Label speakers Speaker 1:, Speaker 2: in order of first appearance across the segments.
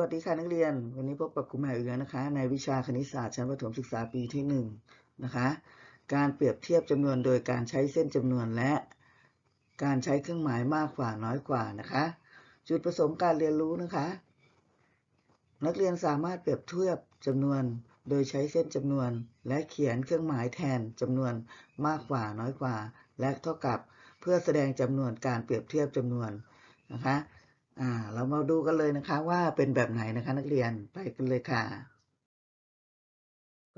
Speaker 1: วัสดีค่ะนักเรียน วันนี้พบกับครูแมวอีกแล้วนะคะ ในวิชาคณิตศาสตร์ชั้นประถมศึกษาปีที่1นนะคะ การเปรียบเทียบจำนวนโดยการใช้เส้นจำนวนและ การใช้เครื่องหมายมากกว่าน้อยกว่านะคะ จุดประสงค์การเรียนรู้นะคะ นักเรียนสามารถเปรียบเทียบจำนวนโดยใช้เส้นจำนวน และเขียนเครื่องหมายแทนจำนวนมากกว่าน้อยกว่า และเท่ากับเพื่อแสดงจำนวนการเปรียบเทียบจำนวนนะคะ อ่า เรามาดูกันเลยนะคะ ว่าเป็นแบบไหนนะคะ นักเรียนไปกันเลยค่ะ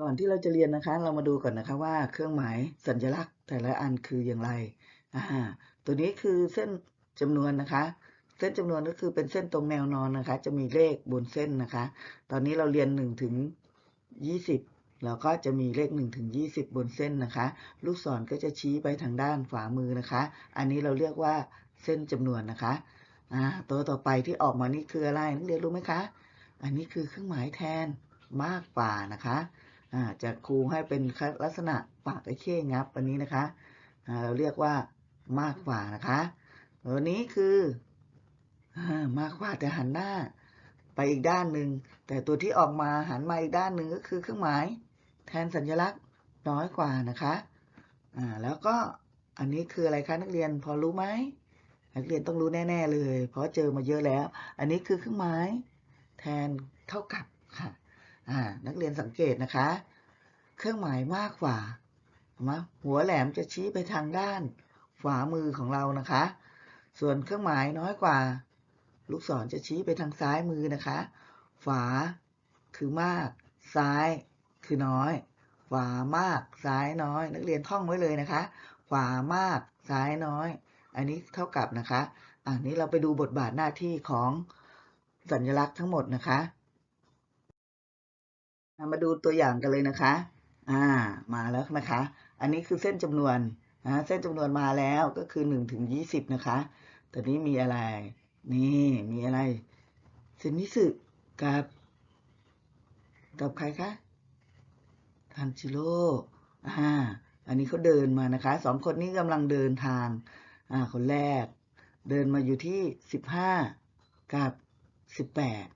Speaker 1: ก่อนที่เราจะเรียนนะคะ เรามาดูก่อนนะคะว่าเครื่องหมายสัญลักษณ์ แต่ละอันคืออย่างไรอ่าตัวนี้คือเส้นจำนวนนะคะ เส้นจำนวนก็คือเป็นเส้นตรงแนวนอนนะคะ จะมีเลขบนเส้นนะคะ ตอนนี้เราเรียน1ถึง20เราก็จะมีเลข1ถึง20 บนเส้นนะคะ ลูกศรก็จะชี้ไปทางด้านขวามือนะคะ อันนี้เราเรียกว่าเส้นจำนวนนะคะ อ่าตัวต่อไปที่ออกมานี่คืออะไรนักเรียนรู้ไหมคะ อันนี้คือเครื่องหมายแทนมากกว่านะคะอ่าจะครูให้เป็นลักษณะปากไอ้เข้งับอันนี้นะคะอ่าเราเรียกว่ามากกว่านะคะตัวนี้คืออ่ามากกว่าแต่หันหน้า ไปอีกด้านหนึ่งแต่ตัวที่ออกมาหันมาอีกด้านหนึ่งก็คือเครื่องหมาย แทนสัญลักษณ์น้อยกว่านะคะอ่าแล้วก็อันนี้คืออะไรคะนักเรียนพอรู้ไหม นักเรียนต้องรู้แน่ ๆ เลย เพราะเจอมาเยอะแล้ว อันนี้คือเครื่องหมายแทนเท่ากับค่ะนักเรียนสังเกตนะคะ เครื่องหมายมากกว่ามาหัวแหลมจะชี้ไปทางด้านขวามือของเรานะคะ ส่วนเครื่องหมายน้อยกว่า ลูกศรจะชี้ไปทางซ้ายมือนะคะฝาคือมาก ซ้ายคือน้อยขวามาก ซ้ายน้อย นักเรียนท่องไว้เลยนะคะขวามาก ซ้ายน้อย อันนี้เท่ากับนะคะ อันนี้เราไปดูบทบาทหน้าที่ของสัญลักษณ์ทั้งหมดนะคะ มาดูตัวอย่างกันเลยนะคะ อ่า มาแล้วนะคะ อันนี้คือเส้นจำนวนนะเส้นจำนวนมาแล้วก็คือ1ถึง20 นะคะตอนนี้มีอะไร นี่มีอะไรเซนิสึกับ กับใครคะทันจิโร่อ่าอันนี้เขาเดินมานะคะสองคนนี้กำลังเดินทาง อ่าคนแรก เดินมาอยู่ที่สิบห้ากับสิบแปด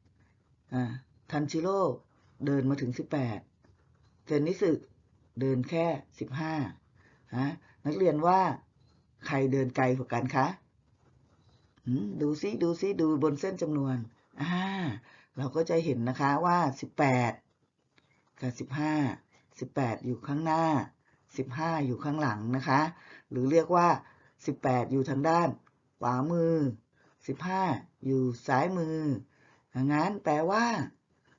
Speaker 1: อ่าทันชิโร่เดินมาถึงสิบแปดเซนนิสึเดินแค่สิบห้าฮะนักเรียนว่าใครเดินไกลกว่ากันคะดูซิดูซิดูบนเส้นจำนวนอ่าเราก็จะเห็นนะคะว่าสิบแปดกับสิบห้าสิบแปดอยู่ข้างหน้าสิบห้าอยู่ข้างหลังนะคะ หรือเรียกว่า สิบแปดอยู่ทางด้าน ขวามือสิบห้าอยู่ซ้ายมืออย่างนั้นแปลว่า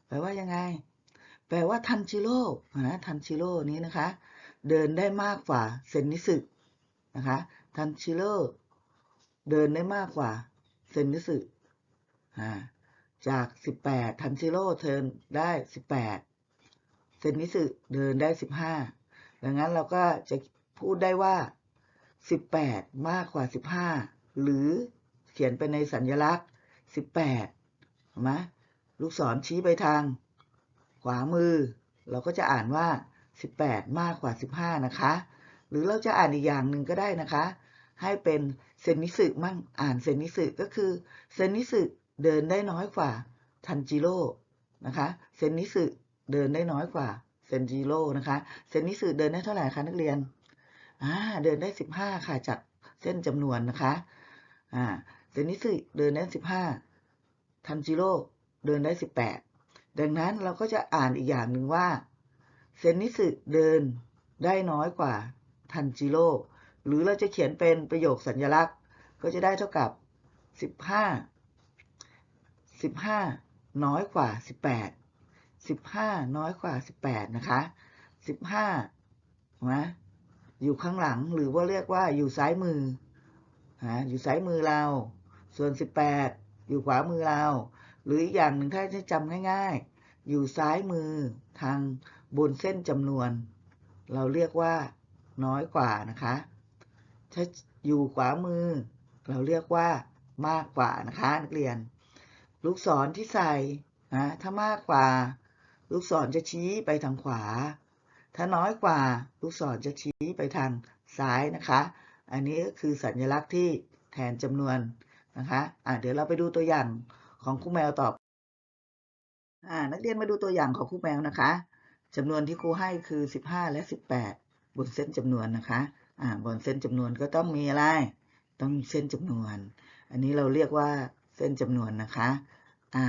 Speaker 1: แปลว่ายังไง แปลว่าทันชิโร่นะทันชิโร่นี้นะคะ เดินได้มากกว่าเซนนิสึนะคะทันชิโร่เดินได้มากกว่าเซนนิสึจากสิบแปดทันชิโร่เทินได้สิบแปดเซนนิสึเดินได้สิบห้าดังนั้นเราก็จะพูดได้ว่า สิบแปดมากกว่าสิบห้าหรือเขียนไปในสัญลักษณ์สิบแปดเห็นไหมลูกศรชี้ไปทาง ขวามือ เราก็จะอ่านว่าสิบแปดมากกว่าสิบห้านะคะ หรือเราจะอ่านอีกอย่างหนึ่งก็ได้นะคะ ให้เป็นเซนนิสึมั่งอ่านเซนนิสึก็คือเซนนิสึเดินได้น้อยกว่าทันจิโร่นะคะเซนนิสึเดินได้น้อยกว่าเซนจิโร่นะคะเซนนิสึเดินได้เท่าไหร่คะนักเรียน อ่าเดินได้สิบห้าค่ะจากเส้นจำนวนนะคะอ่าเซนนิสึเดินได้สิบห้าทันจิโร่เดินได้สิบแปดดังนั้นเราก็จะอ่านอีกอย่างหนึ่งว่าเซนนิสึเดินได้น้อยกว่าทันจิโร่หรือเราจะเขียนเป็นประโยคสัญลักษณ์ ก็จะได้เท่ากับสิบห้าสิบห้าน้อยกว่าสิบแปดสิบห้าน้อยกว่าสิบแปดนะคะสิบห้านะ อยู่ข้างหลังหรือว่าเรียกว่าอยู่ซ้ายมือนะอยู่ซ้ายมือเรา ส่วนสิบแปดอยู่ขวามือเรา หรืออีกอย่างหนึ่งถ้าจะจำง่ายๆ อยู่ซ้ายมือทางบนเส้นจำนวน เราเรียกว่าน้อยกว่านะคะ ถ้าอยู่ขวามือ เราเรียกว่ามากกว่านะคะนักเรียน ลูกศรที่ใส่นะถ้ามากกว่า ลูกศรจะชี้ไปทางขวา ถ้าน้อยกว่าลูกศรจะชี้ไปทางซ้ายนะคะ อันนี้ก็คือสัญลักษณ์ที่แทนจำนวนนะคะอะเดี๋ยวเราไปดูตัวอย่างของคู่แมวตออ่านักเรียนมาดูตัวอย่างของครูแมวนะคะจำนวนที่ครูให้คือ 15 และ 18 บนเส้นจำนวนนะคะอ่าบนเส้นจำนวนก็ต้องมีอะไร ต้องมีเส้นจำนวน อันนี้เราเรียกว่าเส้นจำนวนนะคะ อ่า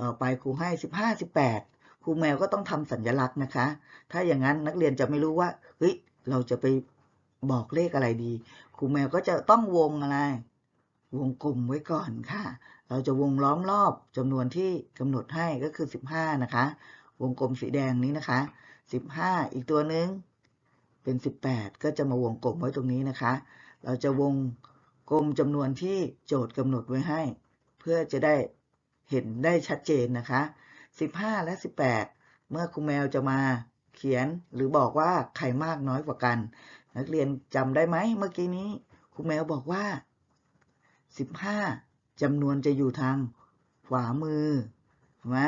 Speaker 1: ต่อไปครูให้ 15 18 ครูแมวก็ต้องทำสัญลักษณ์นะคะ ถ้าอย่างนั้นนักเรียนจะไม่รู้ว่าเฮ้ยเราจะไปบอกเลขอะไรดีครูแมวก็จะต้องวงอะไร วงกลมไว้ก่อนค่ะ เราจะวงล้อมรอบจำนวนที่กำหนดให้ก็คือ 15 นะคะ วงกลมสีแดงนี้นะคะ 15 อีกตัวนึงเป็น 18 ก็จะมาวงกลมไว้ตรงนี้นะคะ เราจะวงกลมจำนวนที่โจทย์กำหนดไว้ให้ เพื่อจะได้เห็นได้ชัดเจนนะคะ 15 และ 18 เมื่อครูแมวจะมาเขียนหรือบอกว่าใครมากน้อยกว่ากัน นักเรียนจำได้ไหมเมื่อกี้นี้ครูแมวบอกว่า 15จำนวนจะอยู่ทางขวามือเห็นไหม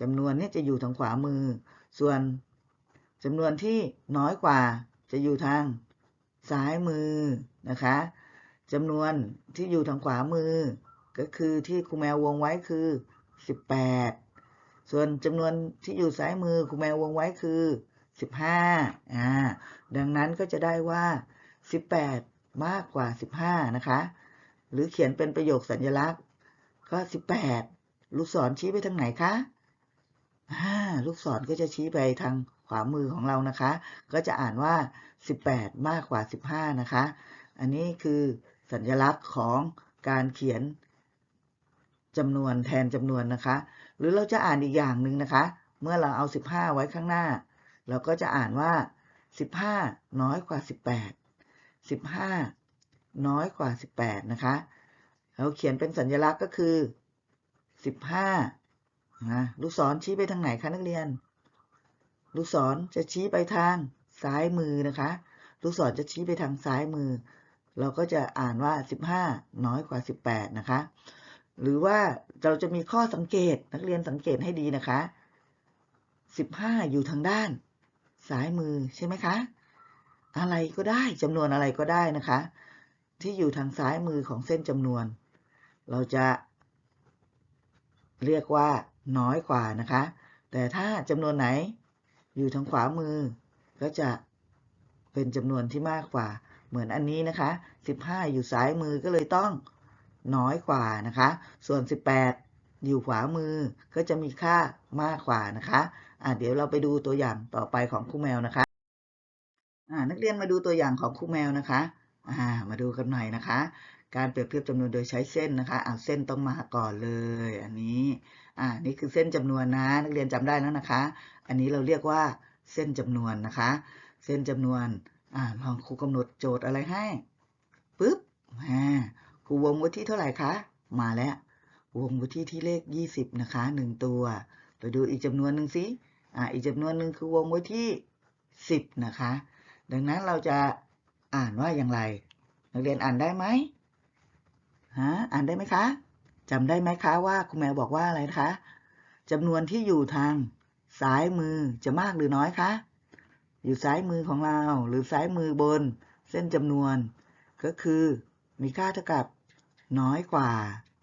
Speaker 1: จำนวนนี้จะอยู่ทางขวามือ ส่วนจำนวนที่น้อยกว่าจะอยู่ทางซ้ายมือนะคะจำนวนที่อยู่ทางขวามือ ก็คือที่ครูแมววงไว้คือ 18 ส่วนจำนวนที่อยู่ซ้ายมือครูแมววงไว้คือ 15อ่าดังนั้นก็จะได้ว่า 18 มากกว่า 15 นะคะ หรือเขียนเป็นประโยคสัญลักษณ์ ก็ 18 ลูกศรชี้ไปทางไหนคะอ่าลูกศรก็จะชี้ไปทางขวามือของเรานะคะ ก็จะอ่านว่า 18 มากกว่า 15 นะคะ อันนี้คือสัญลักษณ์ของการเขียนจำนวนแทนจำนวนนะคะ หรือเราจะอ่านอีกอย่างหนึ่งนะคะ เมื่อเราเอา 15 ไว้ข้างหน้า เราก็จะอ่านว่า 15 น้อยกว่า 18 15 น้อยกว่า 18 นะคะ เราเขียนเป็นสัญลักษณ์ก็คือ 15นะลูกศรชี้ไปทางไหนคะนักเรียน ลูกศรจะชี้ไปทางซ้ายมือนะคะ ลูกศรจะชี้ไปทางซ้ายมือ เราก็จะอ่านว่า 15 น้อยกว่า 18 นะคะ หรือว่าเราจะมีข้อสังเกตนักเรียนสังเกตให้ดีนะคะ15อยู่ทางด้านซ้ายมือใช่ไหมคะ อะไรก็ได้จำนวนอะไรก็ได้นะคะ ที่อยู่ทางซ้ายมือของเส้นจำนวน เราจะ เรียกว่าน้อยกว่านะคะ แต่ถ้าจำนวนไหน อยู่ทางขวามือ ก็จะเป็นจำนวนที่มากกว่า เหมือนอันนี้นะคะ 15 อยู่ซ้ายมือก็เลยต้อง น้อยกว่านะคะ ส่วน 18 อยู่ขวามือก็จะมีค่ามากกว่านะคะอะเดี๋ยวเราไปดูตัวอย่างต่อไปของครูแมวนะคะอ่านักเรียนมาดูตัวอย่างของครูแมวนะคะอ่ามาดูกันหน่อยนะคะ การเปรียบเทียบจำนวนโดยใช้เส้นนะคะอ่าเส้นต้องมาก่อนเลย อันนี้อ่านี่คือเส้นจำนวนนะ นักเรียนจำได้แล้วนะคะ อันนี้เราเรียกว่าเส้นจำนวนนะคะ เส้นจำนวนอ่าลองครูกำหนดโจทย์อะไรให้ปุ๊บอ่า ครูวงว้ที่เท่าไหร่คะ มาแล้ว วงว้ที่ที่เลข 20 นะคะหนึ่งตัว ไปดูอีกจำนวนหนึ่งสิ อ่า อีกจำนวนหนึ่งคือวงว้ที่10 นะคะ ดังนั้นเราจะอ่านว่าอย่างไร นักเรียนอ่านได้ไหมฮะ อ่านได้ไหมคะจำได้ไหมคะว่าคุณแมวบอกว่าอะไรนะคะจำนวนที่อยู่ทางซ้ายมือจะมากหรือน้อยคะ อยู่ซ้ายมือของเราหรือซ้ายมือบน เส้นจำนวน ก็คือมีค่าเท่ากับ น้อยกว่า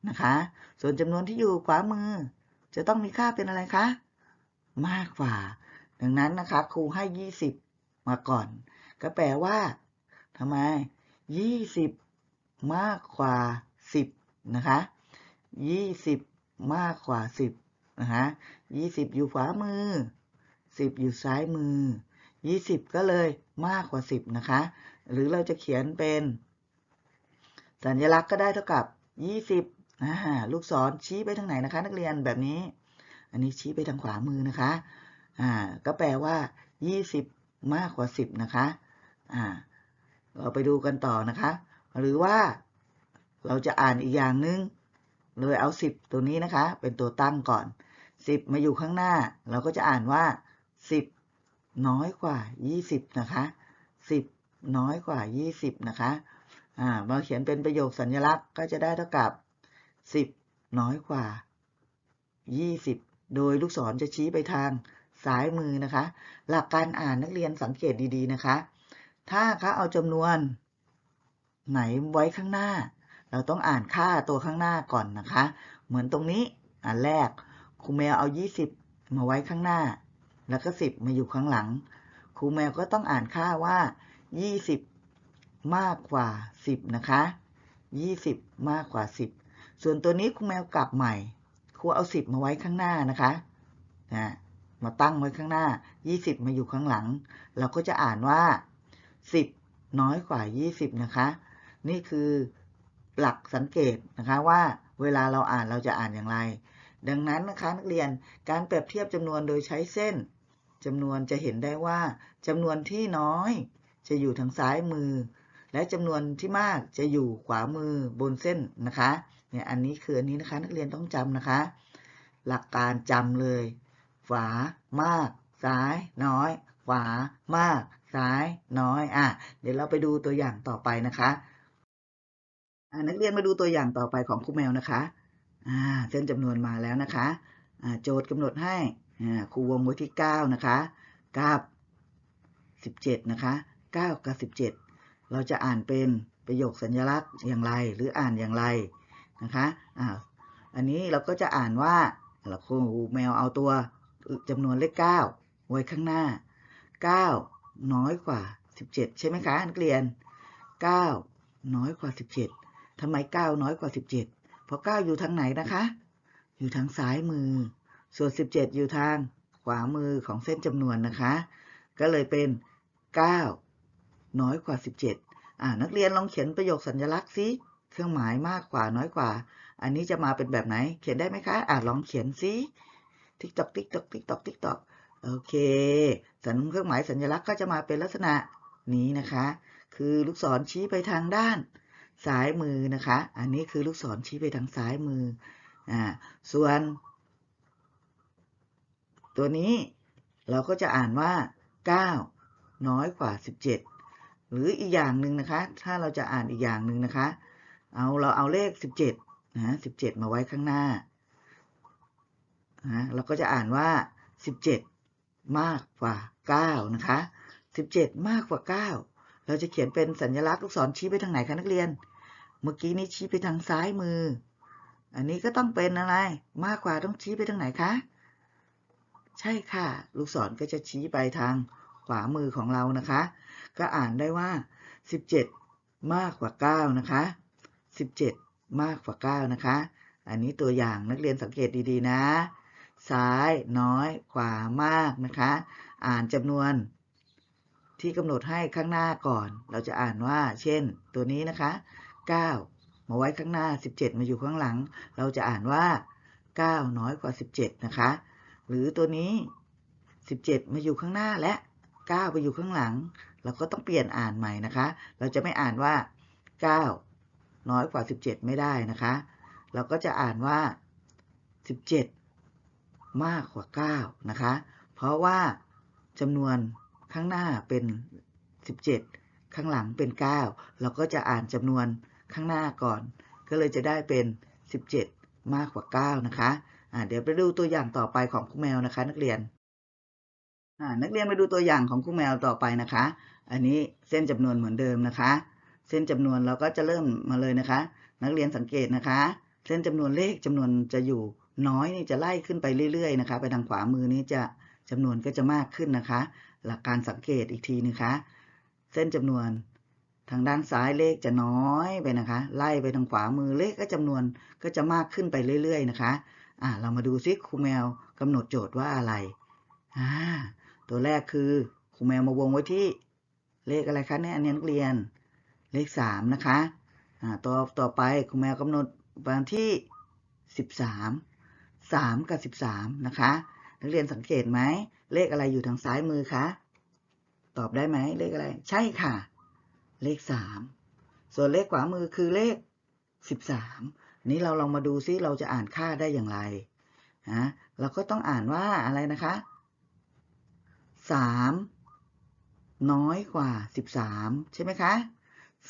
Speaker 1: นะคะ ส่วนจำนวนที่อยู่ขวามือ จะต้องมีค่าเป็นอะไรคะ มากกว่า ดังนั้นนะคะครูให้ 20 มาก่อน ก็แปลว่าทำไม 20 มากกว่า 10 นะคะ 20 มากกว่า 10 นะคะ20 อยู่ขวามือ 10 อยู่ซ้ายมือ 20 ก็เลยมากกว่า 10 นะคะ หรือเราจะเขียนเป็น สัญลักษณ์ก็ได้เท่ากับ 20ลูกศรชี้ไปทางไหนนะคะ นักเรียนแบบนี้ อันนี้ชี้ไปทางขวามือนะคะอ่าก็แปลว่า 20 มากกว่า 10 นะคะอ่าเราไปดูกันต่อนะคะ หรือว่าเราจะอ่านอีกอย่างหนึ่งเลยเอา 10 ตัวนี้นะคะ เป็นตัวตั้งก่อน 10 มาอยู่ข้างหน้า เราก็จะอ่านว่า 10 น้อยกว่า 20 นะคะ 10 น้อยกว่า 20 นะคะ อ่ามาเขียนเป็นประโยคสัญลักษณ์ก็จะได้เท่ากับ 10 น้อยกว่า 20 โดยลูกศรจะชี้ไปทางซ้ายมือนะคะ หลักการอ่านนักเรียนสังเกตดีๆนะคะ ถ้าเขาเอาจำนวนไหนไว้ข้างหน้า เราต้องอ่านค่าตัวข้างหน้าก่อนนะคะ เหมือนตรงนี้อันแรกคครูแมวเอา 20 มาไว้ข้างหน้า แล้วก็ 10 มาอยู่ข้างหลังครูแมวก็ต้องอ่านค่าว่า 20 มากกว่า 10 นะคะ 20 มากกว่า 10 ส่วนตัวนี้ครูแมวกลับใหม่ ครูเอา 10 มาไว้ข้างหน้านะคะนะมาตั้งไว้ข้างหน้า 20 มาอยู่ข้างหลัง เราก็จะอ่านว่า 10 น้อยกว่า 20 นะคะ นี่คือหลักสังเกตนะคะว่าเวลาเราอ่านเราจะอ่านอย่างไร ดังนั้นนะคะนักเรียนการเปรียบเทียบจำนวนโดยใช้เส้นจำนวนจะเห็นได้ว่าจำนวนที่น้อยจะอยู่ทางซ้ายมือ และจำนวนที่มากจะอยู่ขวามือบนเส้นนะคะเนี่ยอันนี้คืออันนี้นะคะนักเรียนต้องจำนะคะ หลักการจำเลยฝามาก ซ้าย น้อย ขวามาก ซ้าย น้อยอะเดี๋ยวเราไปดูตัวอย่างต่อไปนะคะอ่านักเรียนมาดูตัวอย่างต่อไปของครูแมวนะคะอ่าเส้นจำนวนมาแล้วนะคะอ่าโจทย์กำหนดให้อ่าครูวงไว้ที่ 9 นะคะ กับ 17 นะคะ 9 กับ 17 เราจะอ่านเป็นประโยคสัญลักษณ์อย่างไร หรืออ่านอย่างไรนะคะอ่าอันนี้เราก็จะอ่านว่าเราครูแมวเอาตัวจำนวนเลข9ไว้ข้างหน้า9น้อยกว่า17ใช่ไหมคะนักเรียน9น้อยกว่า17ทำไม9น้อยกว่า17เพราะ9อยู่ทางไหนนะคะ อยู่ทางซ้ายมือ ส่วน17อยู่ทางขวามือของเส้นจำนวนนะคะ ก็เลยเป็น9น้อยกว่า17อ่า นักเรียนลองเขียนประโยคสัญลักษณ์ซิเครื่องหมายมากกว่าน้อยกว่า อันนี้จะมาเป็นแบบไหน เขียนได้ไหมคะอ่าลองเขียนซิติ๊กตอกติ๊กตอกติ๊กตอกติ๊กตอกโอเค สัญเครื่องหมายสัญลักษณ์ก็จะมาเป็นลักษณะนี้นะคะ คือลูกศรชี้ไปทางด้านซ้ายมือนะคะ อันนี้คือลูกศรชี้ไปทางซ้ายมืออ่าส่วน ตัวนี้เราก็จะอ่านว่า 9 น้อยกว่า 17 หรืออีกอย่างหนึ่งนะคะ ถ้าเราจะอ่านอีกอย่างหนึ่งนะคะ เอาเราเอาเลข17นะ17มาไว้ข้างหน้านะเราก็จะอ่านว่า17มากกว่า9นะคะ17มากกว่า9เราจะเขียนเป็นสัญลักษณ์ลูกศรชี้ไปทางไหนคะนักเรียน เมื่อกี้นี้ชี้ไปทางซ้ายมือ อันนี้ก็ต้องเป็นอะไร มากกว่าต้องชี้ไปทางไหนคะ ใช่ค่ะ ลูกศรก็จะชี้ไปทางขวามือของเรานะคะ ก็อ่านได้ว่า 17 มากกว่า 9 นะคะ 17 มากกว่า 9 นะคะ อันนี้ตัวอย่างนักเรียนสังเกตดีๆ นะ ซ้ายน้อยกว่ามากนะคะ อ่านจำนวนที่กำหนดให้ข้างหน้าก่อน เราจะอ่านว่า เช่น ตัวนี้นะคะ 9 มาไว้ข้างหน้า 17 มาอยู่ข้างหลัง เราจะอ่านว่า 9 น้อยกว่า 17 นะคะ หรือตัวนี้ 17 มาอยู่ข้างหน้าและ 9 ไปอยู่ข้างหลัง เราก็ต้องเปลี่ยนอ่านใหม่นะคะ เราจะไม่อ่านว่า 9 น้อยกว่า 17 ไม่ได้นะคะ เราก็จะอ่านว่า 17 มากกว่า 9 นะคะ เพราะว่าจำนวนข้างหน้าเป็น 17 ข้างหลังเป็น 9 เราก็จะอ่านจำนวนข้างหน้าก่อน ก็เลยจะได้เป็น 17 มากกว่า 9 นะคะอ่าเดี๋ยวไปดูตัวอย่างต่อไปของครูแมวนะคะ นักเรียน นักเรียนไปดูตัวอย่างของครูแมวต่อไปนะคะ อันนี้เส้นจำนวนเหมือนเดิมนะคะ เส้นจำนวนเราก็จะเริ่มมาเลยนะคะ นักเรียนสังเกตนะคะ เส้นจำนวนเลขจำนวนจะอยู่น้อยนี่จะไล่ขึ้นไปเรื่อยๆนะคะ ไปทางขวามือนี้จะจำนวนก็จะมากขึ้นนะคะ หลักการสังเกตอีกทีนะคะ เส้นจำนวนทางด้านซ้ายเลขจะน้อยไปนะคะ ไล่ไปทางขวามือเลขก็จำนวนก็จะมากขึ้นไปเรื่อย ๆ นะคะ อ่าเรามาดูซิครูแมวกำหนดโจทย์ว่าอะไรอ่า ตัวแรกคือครูแมวมาวงไว้ที่เลขอะไรคะเนี่ยอันนี้นักเรียนเลขสามนะคะอ่าตัวต่อไปครูแมวกำหนดวันที่สิบสามสามกับสิบสามนะคะนักเรียนสังเกตไหมเลขอะไรอยู่ทางซ้ายมือคะตอบได้ไหมเลขอะไร ใช่ค่ะ เลขสามส่วนเลขขวามือคือเลขสิบสามนี้เราลองมาดูซิเราจะอ่านค่าได้อย่างไรฮะเราก็ต้องอ่านว่าอะไรนะคะ สามน้อยกว่าสิบสามใช่ไหมคะ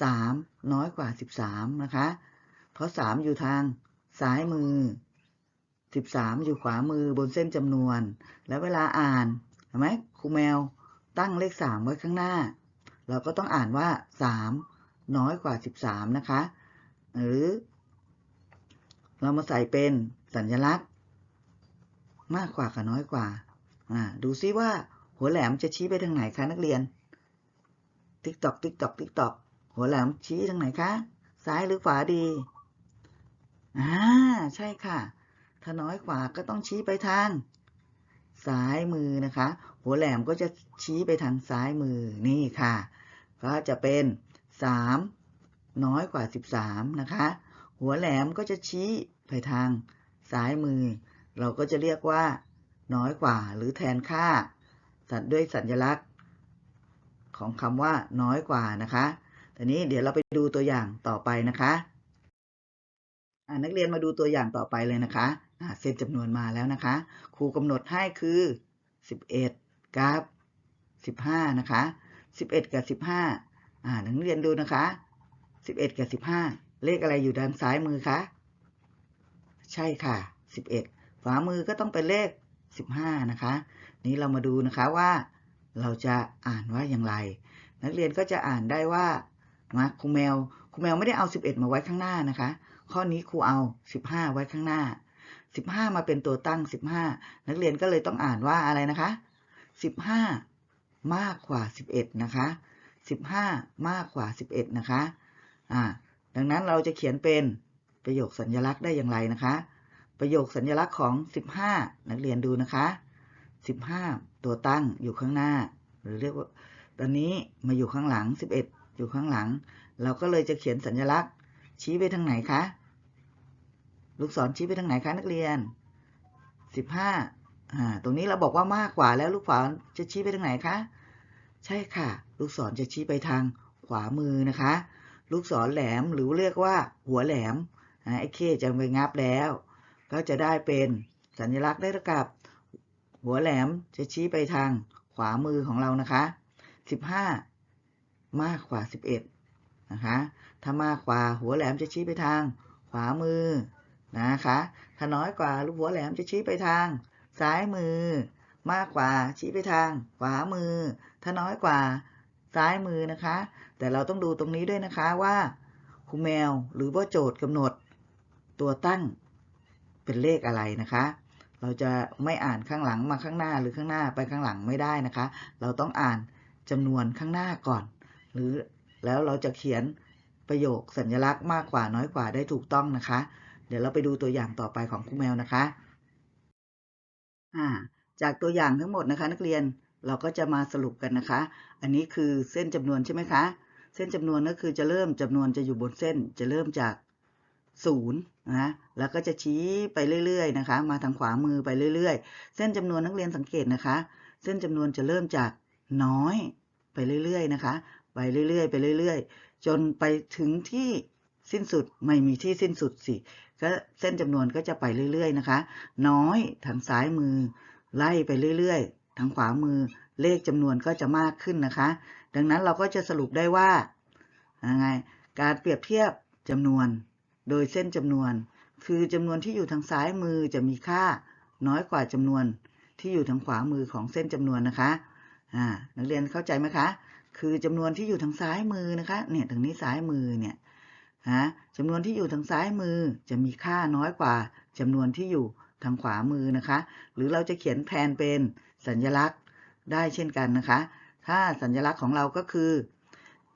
Speaker 1: สามน้อยกว่าสิบสามนะคะ เพราะสามอยู่ทางซ้ายมือสิบสามอยู่ขวามือบนเส้นจำนวน แล้วเวลาอ่านเห็นไหมครูแมวตั้งเลขสามไว้ข้างหน้า เราก็ต้องอ่านว่าสามน้อยกว่าสิบสามนะคะ หรือ เรามาใส่เป็นสัญลักษณ์ มากกว่ากับน้อยกว่าอ่าดูซิว่า หัวแหลมจะชี้ไปทางไหนคะนักเรียน ติ๊กตอกติ๊กตอกติ๊กตอกหัวแหลมชี้ทางไหนคะ ซ้ายหรือขวาดี อ่า ใช่ค่ะ ถ้าน้อยกว่าก็ต้องชี้ไปทาง ซ้ายมือนะคะ หัวแหลมก็จะชี้ไปทางซ้ายมือ นี่ค่ะ ก็จะเป็น 3 น้อยกว่า 13 นะคะ หัวแหลมก็จะชี้ไปทางซ้ายมือ เราก็จะเรียกว่า น้อยกว่าหรือแทนค่า ตว์ด้วยสัญลักษณ์ของคำว่าน้อยกว่านะคะทีนี้เดี๋ยวเราไปดูตัวอย่างต่อไปนะคะนักเรียนมาดูตัวอย่างต่อไปเลยนะคะเส้นจำนวนมาแล้วนะคะ ครูกำหนดให้คือ 11 กับ 15 นะคะ 11 กับ 15อ่านักเรียนดูนะคะ 11 กับ 15 เลขอะไรอยู่ด้านซ้ายมือคะ ใช่ค่ะ 11ฝามือก็ต้องเป็นเลข 15 นะคะ นี้เรามาดูนะคะว่า เราจะอ่านว่าอย่างไร นักเรียนก็จะอ่านได้ว่ามาครูแมวครูแมวไม่ได้เอา 11 มาไว้ข้างหน้านะคะ ข้อนี้ครูเอา 15 ไว้ข้างหน้า 15 มาเป็นตัวตั้ง 15 นักเรียนก็เลยต้องอ่านว่าอะไรนะคะ 15 มากกว่า 11 นะคะ 15 มากกว่า 11 นะคะอ่าดังนั้นเราจะเขียนเป็นประโยคสัญลักษณ์ได้อย่างไรนะคะ ประโยคสัญลักษณ์ของ 15 นักเรียนดูนะคะ 15 ตัวตั้งอยู่ข้างหน้า หรือเรียกว่า ตอนนี้มาอยู่ข้างหลัง 11 อยู่ข้างหลัง เราก็เลยจะเขียนสัญลักษณ์ ชี้ไปทางไหนคะ ลูกศรชี้ไปทางไหนคะนักเรียน 15อ่าตรงนี้เราบอกว่ามากกว่าแล้วลูกศรจะชี้ไปทางไหนคะ ใช่ค่ะ ลูกศรจะชี้ไปทางขวามือนะคะ ลูกศรแหลมหรือเรียกว่า หัวแหลมไอ้เคจะไปงับแล้ว ก็จะได้เป็นสัญลักษณ์ได้เท่ากับ หัวแหลมจะชี้ไปทางขวามือของเรานะคะ 15 มากกว่า 11 นะคะ ถ้ามากกว่าหัวแหลมจะชี้ไปทางขวามือนะคะ ถ้าน้อยกว่าลูกหัวแหลมจะชี้ไปทางซ้ายมือ มากกว่าชี้ไปทางขวามือ ถ้าน้อยกว่าซ้ายมือนะคะ แต่เราต้องดูตรงนี้ด้วยนะคะว่าครูแมวหรือว่าโจทย์กำหนดตัวตั้งเป็นเลขอะไรนะคะ เราจะไม่อ่านข้างหลังมาข้างหน้าหรือข้างหน้าไปข้างหลังไม่ได้นะคะ เราต้องอ่านจำนวนข้างหน้าก่อน หรือแล้วเราจะเขียนประโยคสัญลักษณ์มากกว่าน้อยกว่าได้ถูกต้องนะคะ เดี๋ยวเราไปดูตัวอย่างต่อไปของครูแมวนะคะอ่าจากตัวอย่างทั้งหมดนะคะ นักเรียนเราก็จะมาสรุปกันนะคะ อันนี้คือเส้นจำนวนใช่ไหมคะ เส้นจำนวนก็คือจะเริ่มจำนวนจะอยู่บนเส้น จะเริ่มจาก ศูนย์นะแล้วก็จะชี้ไปเรื่อยๆนะคะ มาทางขวามือไปเรื่อยๆ เส้นจำนวนนักเรียนสังเกตนะคะ เส้นจำนวนจะเริ่มจากน้อยไปเรื่อยๆนะคะ ไปเรื่อยๆ ไปเรื่อยๆ จนไปถึงที่สิ้นสุดไม่มีที่สิ้นสุดสิก็เส้นจำนวนก็จะไปเรื่อยๆนะคะ น้อยทางซ้ายมือ ไล่ไปเรื่อยๆ ทางขวามือเลขจำนวนก็จะมากขึ้นนะคะ ดังนั้นเราก็จะสรุปได้ว่ายังไงการเปรียบเทียบจำนวน โดยเส้นจำนวน คือจำนวนที่อยู่ทางซ้ายมือจะมีค่าน้อยกว่าจำนวนที่อยู่ทางขวามือของเส้นจำนวนนะคะอ่านักเรียนเข้าใจไหมคะ คือจำนวนที่อยู่ทางซ้ายมือนะคะ เนี่ยทางนี้ซ้ายมือเนี่ยฮะจำนวนที่อยู่ทางซ้ายมือจะมีค่าน้อยกว่าจำนวนที่อยู่ทางขวามือนะคะ หรือเราจะเขียนแทนเป็นสัญลักษณ์ได้เช่นกันนะคะ ถ้าสัญลักษณ์ของเราก็คือ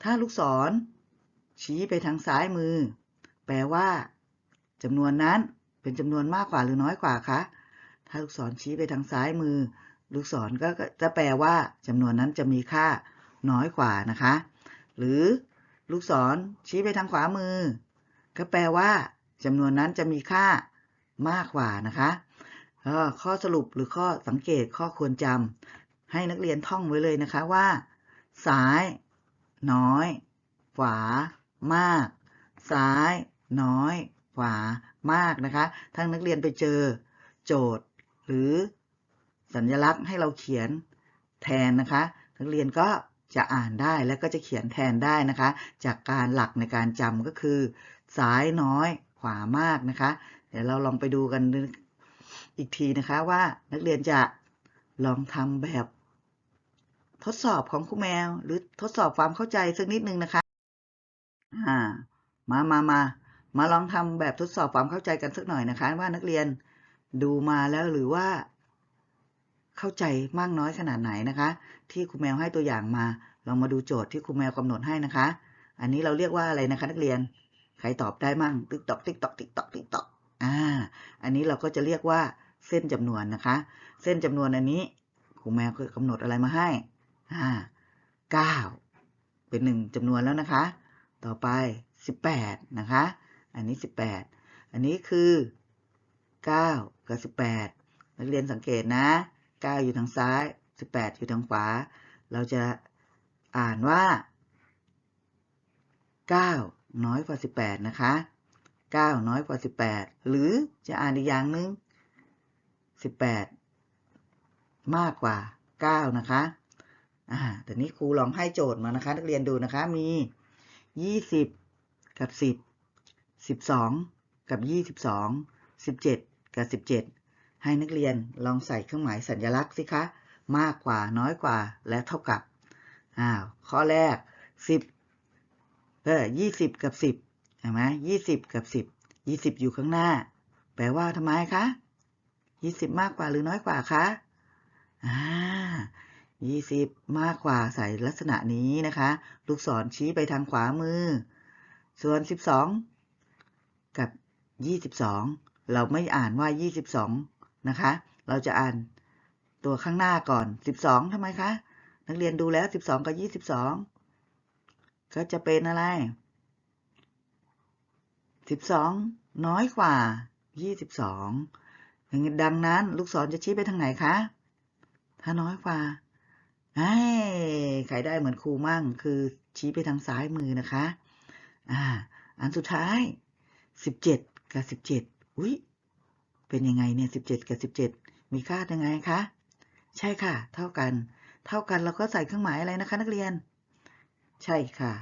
Speaker 1: ถ้าลูกศรชี้ไปทางซ้ายมือ แปลว่าจำนวนนั้นเป็นจำนวนมากกว่าหรือน้อยกว่าคะ ถ้าลูกศรชี้ไปทางซ้ายมือ ลูกศรก็จะแปลว่าจำนวนนั้นจะมีค่าน้อยกว่านะคะ หรือลูกศรชี้ไปทางขวามือ ก็แปลว่าจำนวนนั้นจะมีค่ามากกว่านะคะข้อสรุปหรือข้อสังเกตข้อควรจำให้นักเรียนท่องไว้เลยนะคะว่า ซ้าย น้อย ขวา มาก ซ้าย น้อยขวามากนะคะทั้งนักเรียนไปเจอโจทย์ หรือสัญลักษณ์ให้เราเขียนแทนนะคะ นักเรียนก็จะอ่านได้และก็จะเขียนแทนได้นะคะ จากการหลักในการจำก็คือ ซ้ายน้อยขวามากนะคะ เดี๋ยวเราลองไปดูกันอีกทีนะคะว่านักเรียนจะลองทำแบบทดสอบของครูแมว หรือทดสอบความเข้าใจสักนิดนึงนะคะ อ่า มามามา มาลองทำแบบทดสอบความเข้าใจกันสักหน่อยนะคะ ว่านักเรียนดูมาแล้วหรือว่า เข้าใจมากน้อยขนาดไหนนะคะ ที่ครูแมวให้ตัวอย่างมาเรามาดูโจทย์ที่ครูแมวกำหนดให้นะคะ อันนี้เราเรียกว่าอะไรนะคะ นักเรียนใครตอบได้มั่งติ๊กตอกติ๊กตอกติ๊กตอกติ๊กตอกอ่าอันนี้เราก็จะเรียกว่าเส้นจำนวนนะคะ เส้นจำนวนอันนี้ครูแมวก็กำหนดอะไรมาให้อ่าเก้าเป็นหนึ่งจำนวนแล้วนะคะ ต่อไปสิบแปดนะคะ อันนี้สิบแปดอันนี้คือเก้ากับสิบแปดนักเรียนสังเกตนะเก้าอยู่ทางซ้ายสิบแปดอยู่ทางขวา เราจะอ่านว่าเก้าน้อยกว่าสิบแปดนะคะเก้าน้อยกว่าสิบแปดหรือจะอ่านอีกอย่างหนึ่งสิบแปดมากกว่าเก้านะคะอ่าแต่นี้ครูลองให้โจทย์มานะคะ นักเรียนดูนะคะมียี่สิบกับสิ บสิบสองกับยี่สิบสองสิบเจ็ดกับสิบเจ็ดให้นักเรียนลองใส่เครื่องหมายสัญลักษณ์สิคะ มากกว่าน้อยกว่าและเท่ากับ อ้าว ข้อแรกสิบเออยี่สิบกับสิบเห็นไหมยี่สิบกับสิบยี่สิบอยู่ข้างหน้า แปลว่าทำไมคะยี่สิบมากกว่าหรือน้อยกว่าคะ อ่ายี่สิบมากกว่าใส่ลักษณะนี้นะคะ ลูกศรชี้ไปทางขวามือ ส่วนสิบสอง กับยี่สิบสองเราไม่อ่านว่ายี่สิบสองนะคะ เราจะอ่านตัวข้างหน้าก่อนสิบสองทำไมคะ นักเรียนดูแล้วสิบสองกับยี่สิบสองก็จะเป็นอะไรสิบสองน้อยกว่ายี่สิบสองดังนั้นลูกศรจะชี้ไปทางไหนคะ ถ้าน้อยกว่าไอ้ใครได้เหมือนครูมั่ง คือชี้ไปทางซ้ายมือนะคะ อ่า อันสุดท้าย สิบเจ็ดกับสิบเจ็ดอุ้ยเป็นยังไงเนี่ยสิบเจ็ดกับสิบเจ็ดมีค่ายังไงคะ ใช่ค่ะ เท่ากัน เท่ากันเราก็ใส่เครื่องหมายอะไรนะคะ นักเรียน ใช่ค่ะ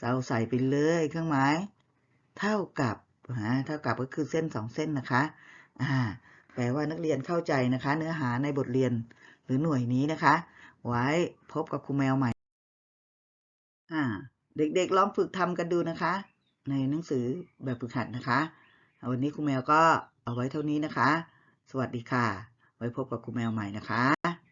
Speaker 1: เราใส่ไปเลยเครื่องหมาย เท่ากับฮะเท่ากับก็คือเส้นสองเส้นนะคะ อ่า แปลว่านักเรียนเข้าใจนะคะ เนื้อหาในบทเรียนหรือหน่วยนี้นะคะ ไว้พบกับครูแมวใหม่ อ่า เด็กๆลองฝึกทำกันดูนะคะ ในหนังสือแบบฝึกหัดนะคะ วันนี้ครูแมวก็เอาไว้เท่านี้นะคะ สวัสดีค่ะ ไว้พบกับครูแมวใหม่นะคะ